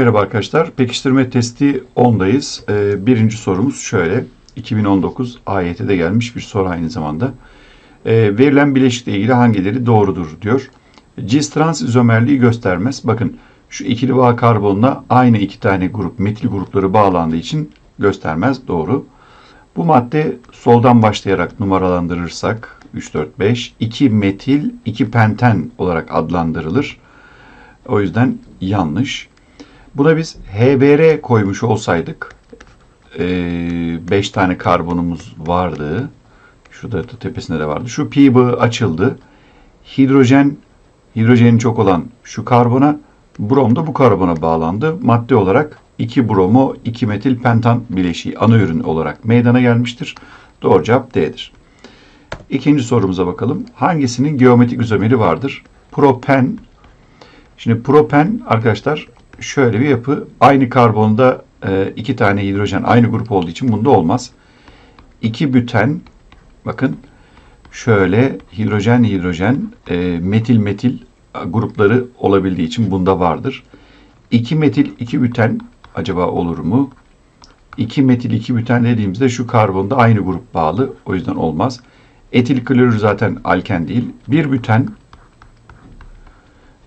Merhaba arkadaşlar. Pekiştirme testi 10'dayız. Ee, birinci sorumuz şöyle. 2019 AYT'de gelmiş bir soru aynı zamanda. Ee, verilen bileşikle ilgili hangileri doğrudur diyor. Cis trans izomerliği göstermez. Bakın şu ikili bağ karbonla aynı iki tane grup metil grupları bağlandığı için göstermez. Doğru. Bu madde soldan başlayarak numaralandırırsak 3, 4, 5, 2 metil, 2 penten olarak adlandırılır. O yüzden yanlış. Buna biz HBr koymuş olsaydık 5 tane karbonumuz vardı. Şurada da tepesinde de vardı. Şu pi bağı açıldı. Hidrojen hidrojeni çok olan şu karbona brom da bu karbona bağlandı. Madde olarak 2 bromo 2 metil pentan bileşiği ana ürün olarak meydana gelmiştir. Doğru cevap D'dir. İkinci sorumuza bakalım. Hangisinin geometrik izomeri vardır? Propen. Şimdi propen arkadaşlar şöyle bir yapı. Aynı karbonda e, iki tane hidrojen aynı grup olduğu için bunda olmaz. İki büten bakın şöyle hidrojen hidrojen e, metil metil grupları olabildiği için bunda vardır. 2 metil 2 büten acaba olur mu? 2 metil 2 büten dediğimizde şu karbonda aynı grup bağlı. O yüzden olmaz. Etil klorür zaten alken değil. Bir büten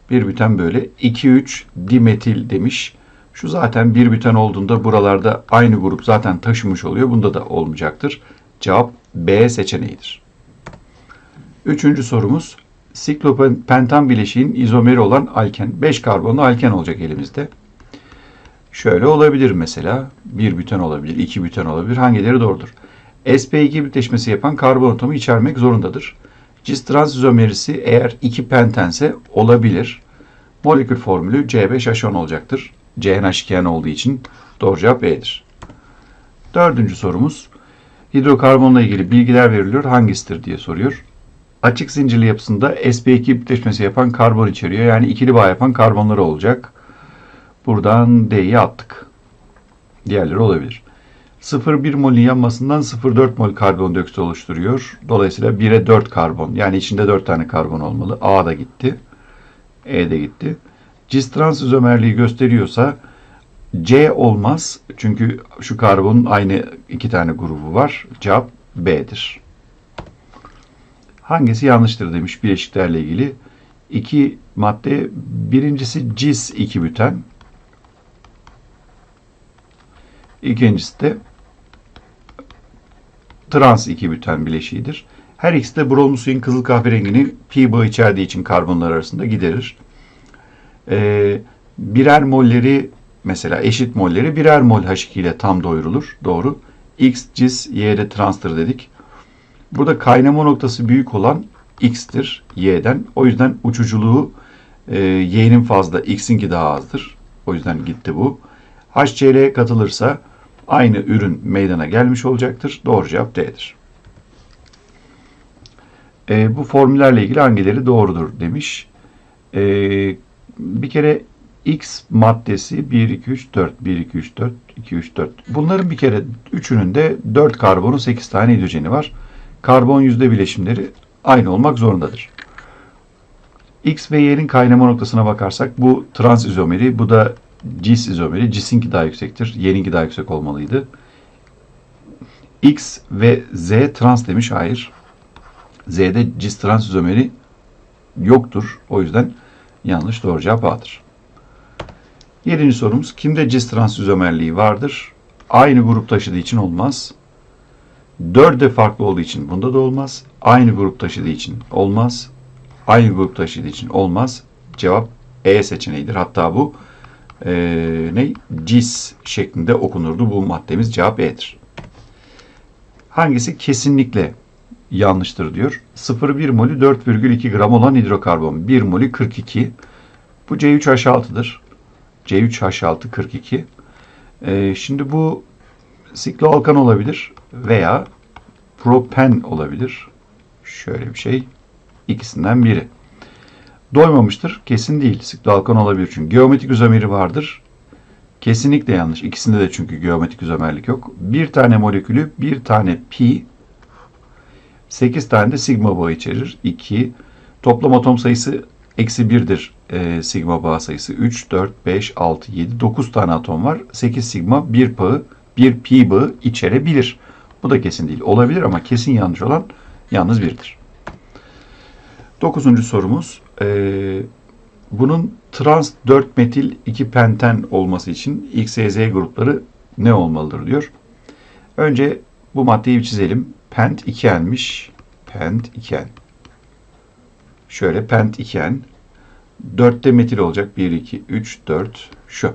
bir büten böyle 2-3 dimetil demiş. Şu zaten bir büten olduğunda buralarda aynı grup zaten taşımış oluyor. Bunda da olmayacaktır. Cevap B seçeneğidir. Üçüncü sorumuz. Siklopentan bileşiğin izomeri olan alken. 5 karbonlu alken olacak elimizde. Şöyle olabilir mesela. Bir büten olabilir, iki büten olabilir. Hangileri doğrudur? sp2 birleşmesi yapan karbon atomu içermek zorundadır. Cis trans izomerisi eğer 2 pentense olabilir. Molekül formülü C5H10 olacaktır. CnH2n olduğu için doğru cevap B'dir. Dördüncü sorumuz. Hidrokarbonla ilgili bilgiler veriliyor. Hangisidir diye soruyor. Açık zincirli yapısında sp2 birleşmesi yapan karbon içeriyor. Yani ikili bağ yapan karbonları olacak. Buradan D'yi attık. Diğerleri olabilir. 0,1 molün yanmasından 0,4 mol karbondioksit oluşturuyor. Dolayısıyla 1'e 4 karbon. Yani içinde 4 tane karbon olmalı. A da gitti. E de gitti. Cis trans izomerliği gösteriyorsa C olmaz. Çünkü şu karbonun aynı iki tane grubu var. Cevap B'dir. Hangisi yanlıştır demiş bileşiklerle ilgili. İki madde. Birincisi cis 2 büten. İkincisi de trans 2 büten bileşiğidir. Her ikisi de bromlu suyun kızıl kahverengini pi bağı içerdiği için karbonlar arasında giderir. Ee, birer molleri mesela eşit molleri birer mol H2 ile tam doyurulur. Doğru. X cis Y'de transtır dedik. Burada kaynama noktası büyük olan X'tir Y'den. O yüzden uçuculuğu e, Y'nin fazla, X'inki daha azdır. O yüzden gitti bu. HCl katılırsa aynı ürün meydana gelmiş olacaktır. Doğru cevap D'dir. E, bu formüllerle ilgili hangileri doğrudur demiş. E, bir kere X maddesi 1, 2, 3, 4, 1, 2, 3, 4, 2, 3, 4. Bunların bir kere üçünün de 4 karbonu 8 tane hidrojeni var. Karbon yüzde bileşimleri aynı olmak zorundadır. X ve Y'nin kaynama noktasına bakarsak bu trans izomeri, bu da cis izomeri. Cis'inki daha yüksektir. Y'ninki daha yüksek olmalıydı. X ve Z trans demiş. Hayır. Z'de cis trans izomeri yoktur. O yüzden yanlış doğru cevap A'dır. Yedinci sorumuz. Kimde cis trans izomerliği vardır? Aynı grup taşıdığı için olmaz. Dörde farklı olduğu için bunda da olmaz. Aynı grup taşıdığı için olmaz. Aynı grup taşıdığı için olmaz. Cevap E seçeneğidir. Hatta bu e, ne? Cis şeklinde okunurdu. Bu maddemiz cevap E'dir. Hangisi kesinlikle yanlıştır diyor. 0,1 molü 4,2 gram olan hidrokarbon. 1 molü 42. Bu C3H6'dır. C3H6 42. E, şimdi bu sikloalkan olabilir veya propen olabilir. Şöyle bir şey. İkisinden biri. Doymamıştır. Kesin değil. Sikloalkan olabilir çünkü. Geometrik izomeri vardır. Kesinlikle yanlış. İkisinde de çünkü geometrik izomerlik yok. Bir tane molekülü bir tane pi 8 tane de sigma bağı içerir. 2. Toplam atom sayısı Eksi 1'dir e, sigma bağ sayısı. 3, 4, 5, 6, 7, 9 tane atom var. 8 sigma 1 bağı, 1 pi bağı içerebilir. Bu da kesin değil. Olabilir ama kesin yanlış olan yalnız 1'dir. Dokuzuncu sorumuz. E, bunun trans 4 metil 2 penten olması için X, Y, Z grupları ne olmalıdır diyor. Önce bu maddeyi bir çizelim. Pent 2N'miş. Pent 2N. Şöyle pent 2N. 4'te metil olacak. 1, 2, 3, 4. Şu.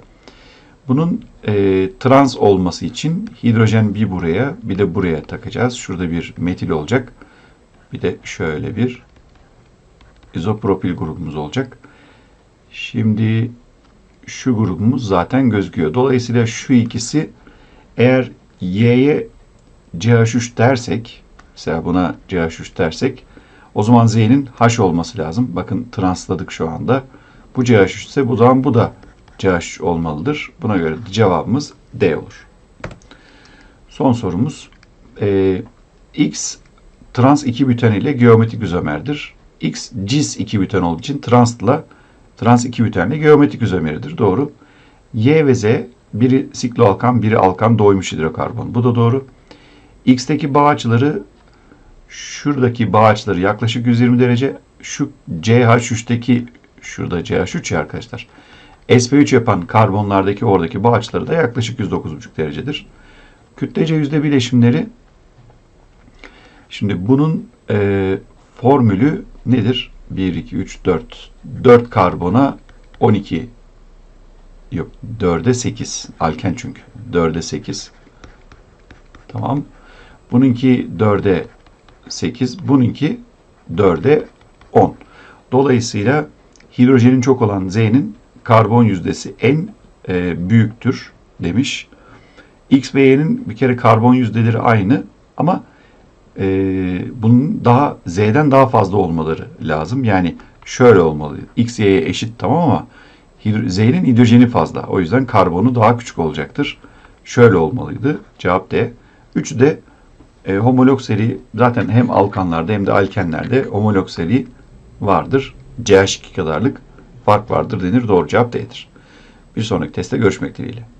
Bunun e, trans olması için hidrojen bir buraya bir de buraya takacağız. Şurada bir metil olacak. Bir de şöyle bir izopropil grubumuz olacak. Şimdi şu grubumuz zaten gözüküyor. Dolayısıyla şu ikisi eğer Y'ye CH3 dersek, mesela buna CH3 dersek, o zaman Z'nin H olması lazım. Bakın transladık şu anda. Bu CH3 ise bu zaman bu da CH3 olmalıdır. Buna göre cevabımız D olur. Son sorumuz. Ee, X trans 2 büten ile geometrik izomerdir. X cis 2 büten olduğu için transla trans 2 bütenle geometrik izomeridir. Doğru. Y ve Z biri sikloalkan, biri alkan doymuş hidrokarbon. Bu da doğru. X'teki bağ açıları şuradaki bağ açıları yaklaşık 120 derece. Şu CH3'teki şurada CH3 ya arkadaşlar. sp3 yapan karbonlardaki oradaki bağ açıları da yaklaşık 109,5 derecedir. Kütlece yüzde bileşimleri şimdi bunun e, formülü nedir? 1, 2, 3, 4. 4 karbona 12 yok 4'e 8 alken çünkü 4'e 8 tamam bununki 4'e 8 bununki 4'e 10 dolayısıyla hidrojenin çok olan Z'nin karbon yüzdesi en e, büyüktür demiş. X ve Y'nin bir kere karbon yüzdeleri aynı ama e, bunun daha Z'den daha fazla olmaları lazım. Yani şöyle olmalı. X, Y'ye eşit tamam ama Z'nin hidrojeni fazla. O yüzden karbonu daha küçük olacaktır. Şöyle olmalıydı. Cevap D. Üçü de e, homolog seri zaten hem alkanlarda hem de alkenlerde homolog seri vardır. CH2 kadarlık fark vardır denir. Doğru cevap D'dir. Bir sonraki testte görüşmek dileğiyle.